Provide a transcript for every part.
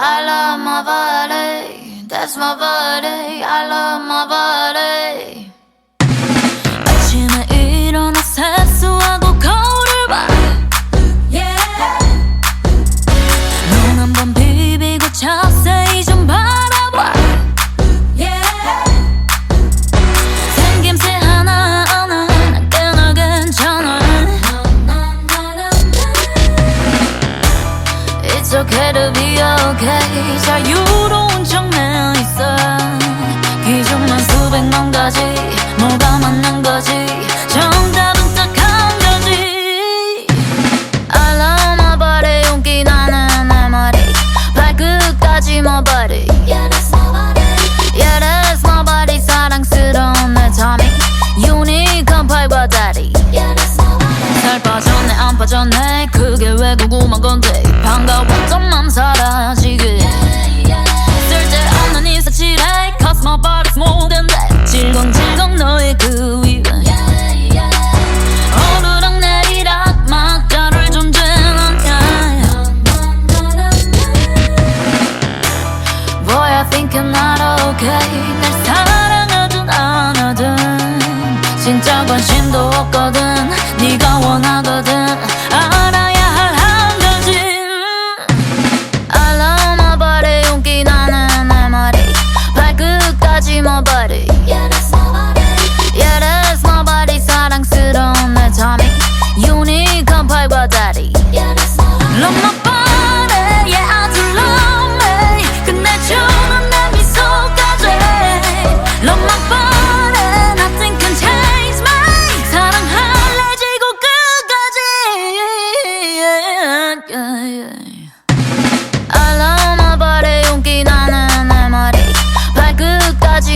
I love my body, that's my body. I love my body. 척 해도 be okay 자유로운 척 빠져내 그게 왜 궁금한 건데 이 반가웠던만 사라지게 쓸데없는 이 사실에 Cause my body's more 질겅질겅 너의 그 위가 오르락 내리락 막다를 존재는 Boy think I'm not okay. nobody You're the Yeah, that's my 사랑스러운 내 Tommy Unique on paper daddy. You're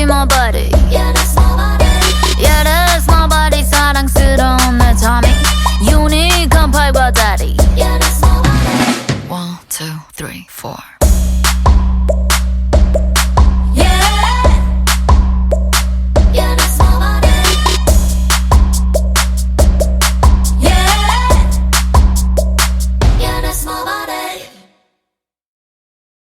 my boss.